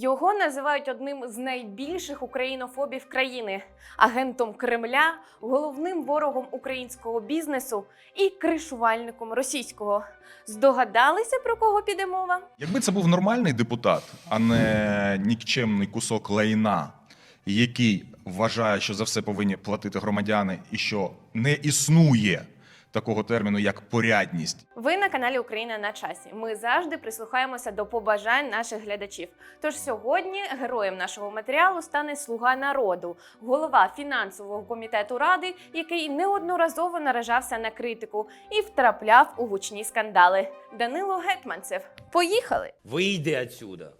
Його називають одним з найбільших українофобів країни, агентом Кремля, головним ворогом українського бізнесу і кришувальником російського. Здогадалися про кого піде мова? Якби це був нормальний депутат, а не нікчемний кусок лайна, який вважає, що за все повинні платити громадяни, і що не існує такого терміну, як порядність. Ви на каналі Україна на часі. Ми завжди прислухаємося до побажань наших глядачів. Тож сьогодні героєм нашого матеріалу стане слуга народу, голова фінансового комітету ради, який неодноразово наражався на критику і втрапляв у гучні скандали. Данило Гетманцев. Поїхали! Вийди отсюда,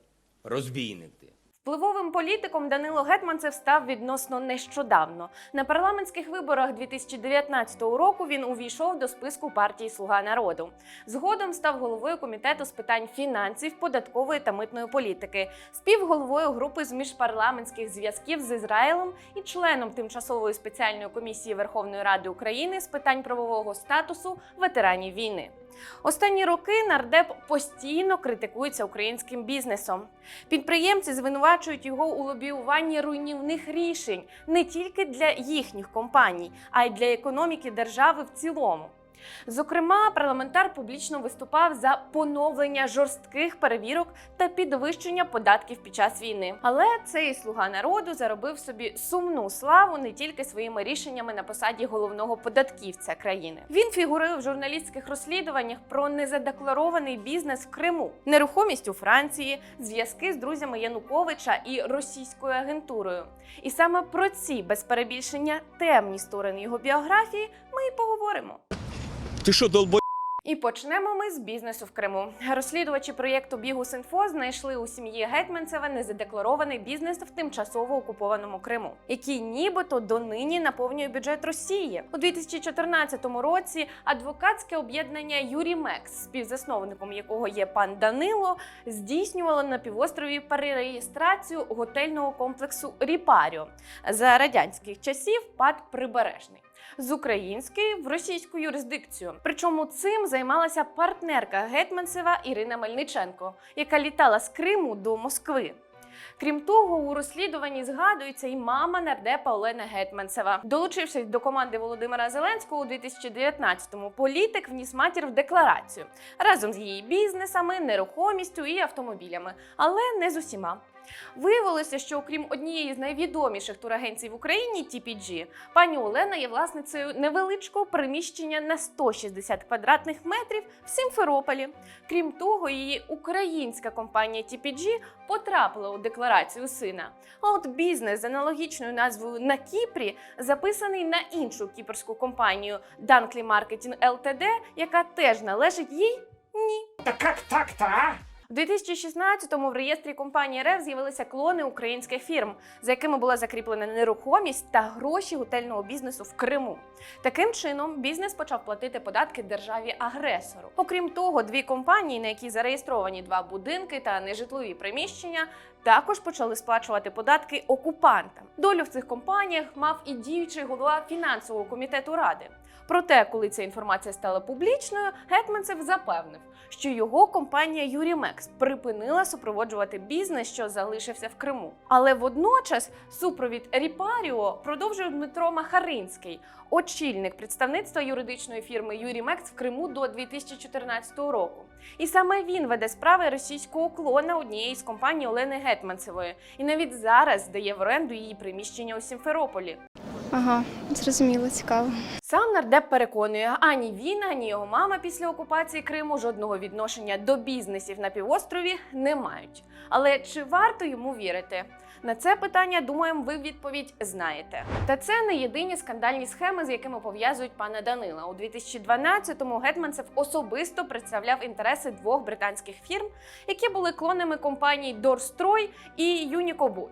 розбійник ти. Впливовим політиком Данило Гетманцев став відносно нещодавно. На парламентських виборах 2019 року він увійшов до списку партії Слуга народу. Згодом став головою комітету з питань фінансів, податкової та митної політики, співголовою групи з міжпарламентських зв'язків з Ізраїлем і членом тимчасової спеціальної комісії Верховної Ради України з питань правового статусу ветеранів війни. Останні роки нардеп постійно критикується українським бізнесом. Підприємці звинувачують його у лобіюванні руйнівних рішень не тільки для їхніх компаній, а й для економіки держави в цілому. Зокрема, парламентар публічно виступав за поновлення жорстких перевірок та підвищення податків під час війни. Але цей слуга народу заробив собі сумну славу не тільки своїми рішеннями на посаді головного податківця країни. Він фігурує в журналістських розслідуваннях про незадекларований бізнес в Криму, нерухомість у Франції, зв'язки з друзями Януковича і російською агентурою. І саме про ці без перебільшення темні сторони його біографії ми і поговоримо. Ти що, долбо... І почнемо ми з бізнесу в Криму. Розслідувачі проєкту Бігус.Інфо знайшли у сім'ї Гетьманцева незадекларований бізнес в тимчасово окупованому Криму, який нібито донині наповнює бюджет Росії у 2014 році. Адвокатське об'єднання Юрімекс, співзасновником якого є пан Данило, здійснювало на півострові перереєстрацію готельного комплексу Ріпаріо за радянських часів ПАД Прибережний з української в російську юрисдикцію. Причому цим займалася партнерка Гетманцева Ірина Мельниченко, яка літала з Криму до Москви. Крім того, у розслідуванні згадується і мама нардепа Олена Гетманцева. Долучившись до команди Володимира Зеленського у 2019-му, політик вніс матір в декларацію разом з її бізнесами, нерухомістю і автомобілями, але не з усіма. Виявилося, що окрім однієї з найвідоміших турагенцій в Україні TPG, пані Олена є власницею невеличкого приміщення на 160 квадратних метрів в Сімферополі. Крім того, її українська компанія TPG потрапила у декларацію сина. А от бізнес з аналогічною назвою на Кіпрі записаний на іншу кіпрську компанію Dunkley Marketing Ltd, яка теж належить їй. Ні. Да как так-то, а? У 2016-му в реєстрі компанії РФ з'явилися клони українських фірм, за якими була закріплена нерухомість та гроші готельного бізнесу в Криму. Таким чином, бізнес почав платити податки державі-агресору. Окрім того, дві компанії, на які зареєстровані два будинки та нежитлові приміщення, також почали сплачувати податки окупантам. Долю в цих компаніях мав і діючий голова фінансового комітету ради. Проте, коли ця інформація стала публічною, Гетманцев запевнив, що його компанія Юрімекс припинила супроводжувати бізнес, що залишився в Криму. Але водночас супровід Ріпаріо продовжує Дмитро Махаринський, очільник представництва юридичної фірми Юрімекс в Криму до 2014 року. І саме він веде справи російського клона однієї з компаній Олени Гетманцевої, і навіть зараз здає в оренду її приміщення у Сімферополі. Ага, зрозуміло, цікаво. Сам нардеп переконує, ані він, ані його мама після окупації Криму жодного відношення до бізнесів на півострові не мають. Але чи варто йому вірити? На це питання, думаємо, ви відповідь знаєте. Та це не єдині скандальні схеми, з якими пов'язують пана Данила. У 2012-му Гетманцев особисто представляв інтереси двох британських фірм, які були клонами компаній Дорстрой і Юнікобут.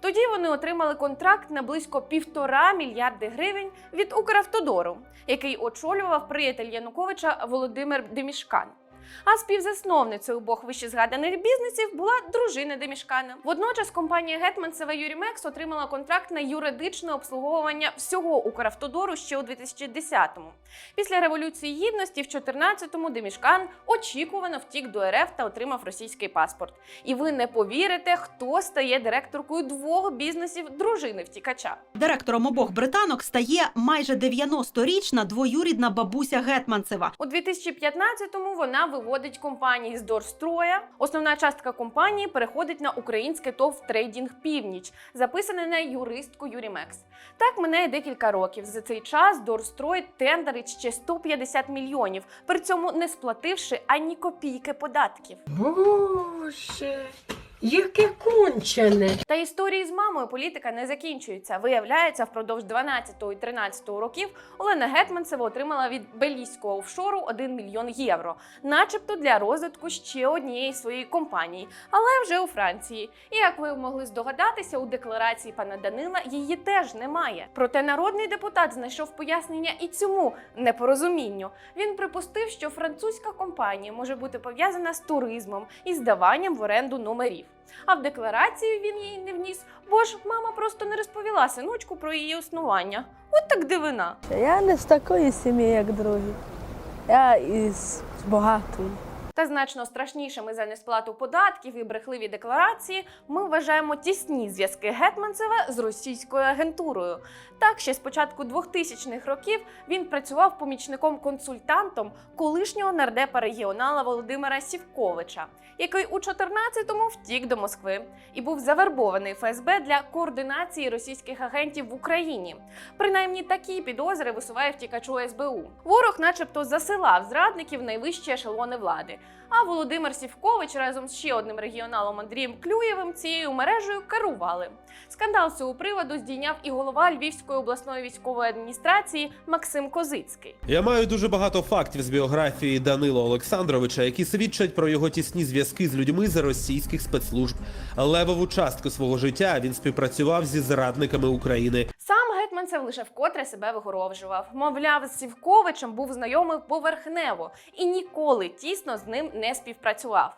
Тоді вони отримали контракт на близько півтора мільярди гривень від Укравтодору, який очолював приятель Януковича Володимир Демішкан. А співзасновницею обох вищезгаданих бізнесів була дружина Демішкана. Водночас компанія Гетманцева Юрімекс отримала контракт на юридичне обслуговування всього Укравтодору ще у 2010-му. Після революції гідності в 14-му Демішкан очікувано втік до РФ та отримав російський паспорт. І ви не повірите, хто стає директоркою двох бізнесів дружини втікача. Директором обох британок стає майже 90-річна двоюрідна бабуся Гетманцева. У 2015-му вона виводить компанії з Дорстроя. Основна частка компанії переходить на українське ТОВ Трейдінг Північ, записане на юристку Юрімекс. Так минає декілька років. За цей час Дорстрой тендерить ще 150 мільйонів, при цьому не сплативши ані копійки податків. Боже, яке кончене. Та історії з мамою політика не закінчуються. Виявляється, впродовж 12 і 13 років Олена Гетманцева отримала від белійського офшору 1 мільйон євро, начебто для розвитку ще однієї своєї компанії, але вже у Франції. І як ви могли здогадатися, у декларації пана Данила її теж немає. Проте народний депутат знайшов пояснення і цьому непорозумінню. Він припустив, що французька компанія може бути пов'язана з туризмом і здаванням в оренду номерів. А в декларацію він її не вніс, бо ж мама просто не розповіла синочку про її існування. От так дивина. Я не з такої сім'ї, як другі. Я із багатої. Та значно страшнішими за несплату податків і брехливі декларації ми вважаємо тісні зв'язки Гетманцева з російською агентурою. Так, ще з початку 2000-х років він працював помічником-консультантом колишнього нардепа регіонала Володимира Сівковича, який у 14-му втік до Москви і був завербований ФСБ для координації російських агентів в Україні. Принаймні такі підозри висуває втікачу СБУ. Ворог, начебто, засилав зрадників найвищі ешелони влади. А Володимир Сівкович разом з ще одним регіоналом Андрієм Клюєвим цією мережею керували. Скандал цього приводу здійняв і голова Львівської обласної військової адміністрації Максим Козицький. Я маю дуже багато фактів з біографії Данила Олександровича, які свідчать про його тісні зв'язки з людьми з російських спецслужб. Левову частку свого життя він співпрацював зі зрадниками України. Гетманцев лише вкотре себе вигоровжував. Мовляв, з Сівковичем був знайомий поверхнево і ніколи тісно з ним не співпрацював.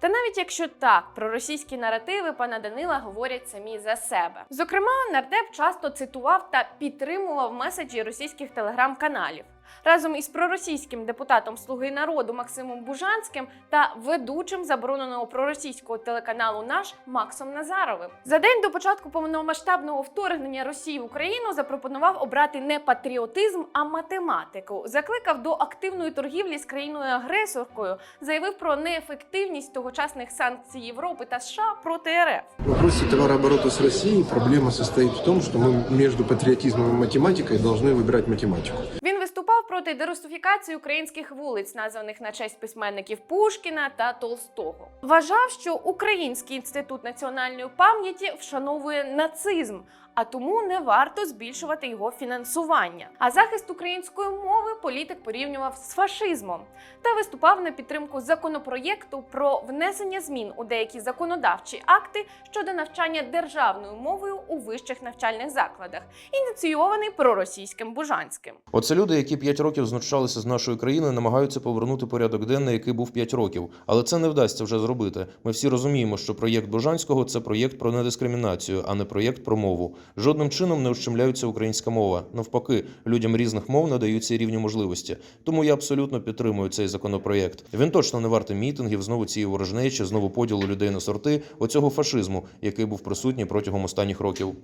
Та навіть якщо так, про російські наративи пана Данила говорять самі за себе. Зокрема, нардеп часто цитував та підтримував меседжі російських телеграм-каналів. Разом із проросійським депутатом Слуги народу Максимом Бужанським та ведучим забороненого проросійського телеканалу Наш Максом Назаровим. За день до початку повномасштабного вторгнення Росії в Україну запропонував обрати не патріотизм, а математику. Закликав до активної торгівлі з країною-агресоркою, заявив про неефективність тогочасних санкцій Європи та США проти РФ. В вопросе товарооборота с Россией проблема состоит в том, что мы между патриотизмом и математикой должны выбирать математику. Він виступав проти дерусифікації українських вулиць, названих на честь письменників Пушкіна та Толстого. Вважав, що Український інститут національної пам'яті вшановує нацизм. А тому не варто збільшувати його фінансування. А захист української мови політик порівнював з фашизмом та виступав на підтримку законопроєкту про внесення змін у деякі законодавчі акти щодо навчання державною мовою у вищих навчальних закладах, ініційований проросійським Бужанським. Оце люди, які 5 років знущалися з нашої країни, намагаються повернути порядок денний, який був 5 років. Але це не вдасться вже зробити. Ми всі розуміємо, що проєкт Божанського це проєкт про недискримінацію, а не проєкт про мову. Жодним чином не ущемляється українська мова. Навпаки, людям різних мов надаються рівні можливості. Тому я абсолютно підтримую цей законопроєкт. Він точно не вартий мітингів, знову цієї ворожнечі, знову поділу людей на сорти, оцього фашизму, який був присутній протягом останніх років.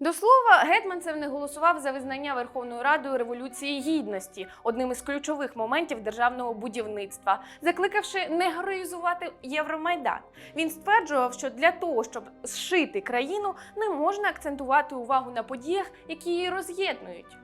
До слова, Гетманцев не голосував за визнання Верховною Радою революції гідності, одним із ключових моментів державного будівництва, закликавши не героїзувати Євромайдан. Він стверджував, що для того, щоб зшити країну, не можна акцентувати увагу на подіях, які її роз'єднують.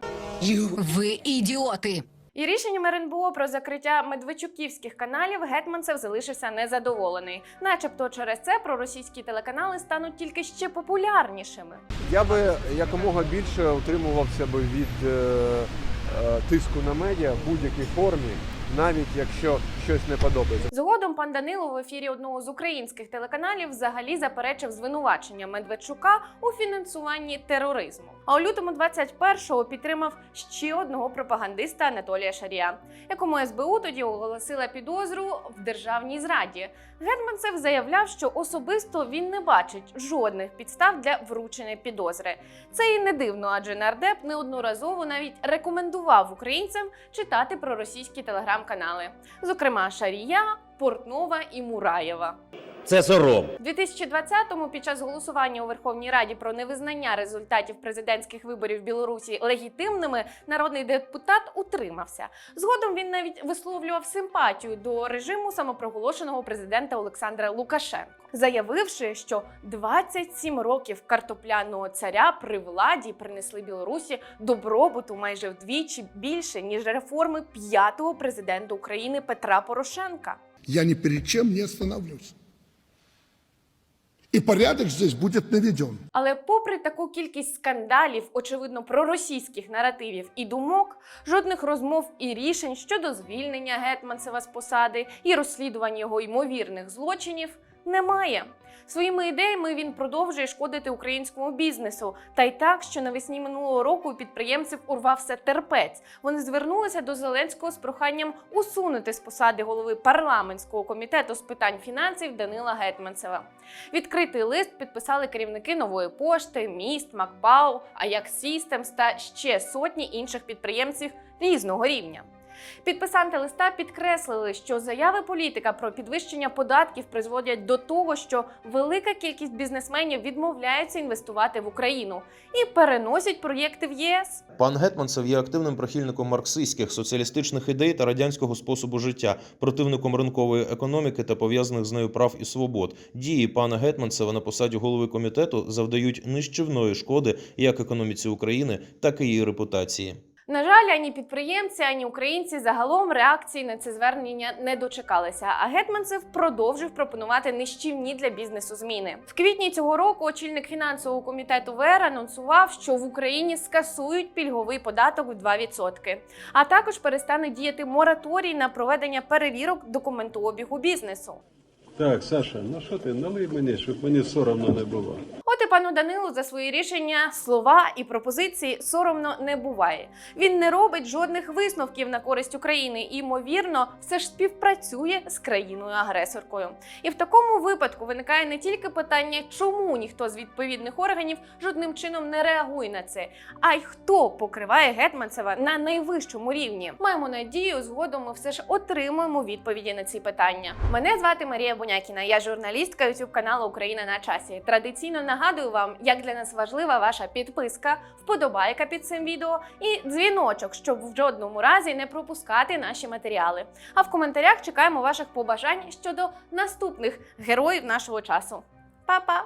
Ви ідіоти. І рішенням РНБО про закриття медведчуківських каналів Гетманцев залишився незадоволений, начебто через це проросійські телеканали стануть тільки ще популярнішими. Я би якомога більше утримувався би від е, е, тиску на медіа в будь-якій формі, навіть якщо щось не подобається. Згодом пан Данило в ефірі одного з українських телеканалів взагалі заперечив звинувачення Медведчука у фінансуванні тероризму. А у лютому 21-го підтримав ще одного пропагандиста Анатолія Шарія, якому СБУ тоді оголосила підозру в державній зраді. Гетманцев заявляв, що особисто він не бачить жодних підстав для вручення підозри. Це і не дивно, адже нардеп неодноразово навіть рекомендував українцям читати про російські телеграм-канали, зокрема Шарія, Портнова і Мураєва. Це сором. У 2020-му під час голосування у Верховній Раді про невизнання результатів президентських виборів в Білорусі легітимними народний депутат утримався. Згодом він навіть висловлював симпатію до режиму самопроголошеного президента Олександра Лукашенко, заявивши, що 27 років картопляного царя при владі принесли Білорусі добробуту майже вдвічі більше ніж реформи п'ятого президента України Петра Порошенка. Я ни перед чем не остановлюсь. І порядок здесь буде наведен. Але попри таку кількість скандалів, очевидно, проросійських наративів і думок, жодних розмов і рішень щодо звільнення Гетманцева з посади і розслідування його ймовірних злочинів немає. Своїми ідеями він продовжує шкодити українському бізнесу. Та й так, що навесні минулого року у підприємців урвався терпець. Вони звернулися до Зеленського з проханням усунути з посади голови парламентського комітету з питань фінансів Данила Гетманцева. Відкритий лист підписали керівники нової пошти, міст, Макпау, Ajax Systems та ще сотні інших підприємців різного рівня. Підписанти листа підкреслили, що заяви політика про підвищення податків призводять до того, що велика кількість бізнесменів відмовляються інвестувати в Україну і переносять проєкти в ЄС. Пан Гетманцев є активним прихильником марксистських, соціалістичних ідей та радянського способу життя, противником ринкової економіки та пов'язаних з нею прав і свобод. Дії пана Гетманцева на посаді голови комітету завдають нищівної шкоди як економіці України, так і її репутації. На жаль, ані підприємці, ані українці загалом реакції на це звернення не дочекалися. А Гетманцев продовжив пропонувати нищівні для бізнесу зміни. В квітні цього року очільник фінансового комітету ВР анонсував, що в Україні скасують пільговий податок в 2%. А також перестане діяти мораторій на проведення перевірок документообігу бізнесу. Так, Саша, ну що ти, налий мені, щоб мені соромно не було. Пану Данилу за свої рішення, слова і пропозиції соромно не буває. Він не робить жодних висновків на користь України і, ймовірно, все ж співпрацює з країною-агресоркою. І в такому випадку виникає не тільки питання, чому ніхто з відповідних органів жодним чином не реагує на це, а й хто покриває Гетманцева на найвищому рівні. Маємо надію, згодом ми все ж отримуємо відповіді на ці питання. Мене звати Марія Бунякіна. Я журналістка youtube каналу Україна на часі. Традиційно нагадую вам, як для нас важлива ваша підписка, вподобайка під цим відео і дзвіночок, щоб в жодному разі не пропускати наші матеріали. А в коментарях чекаємо ваших побажань щодо наступних героїв нашого часу. Па-па!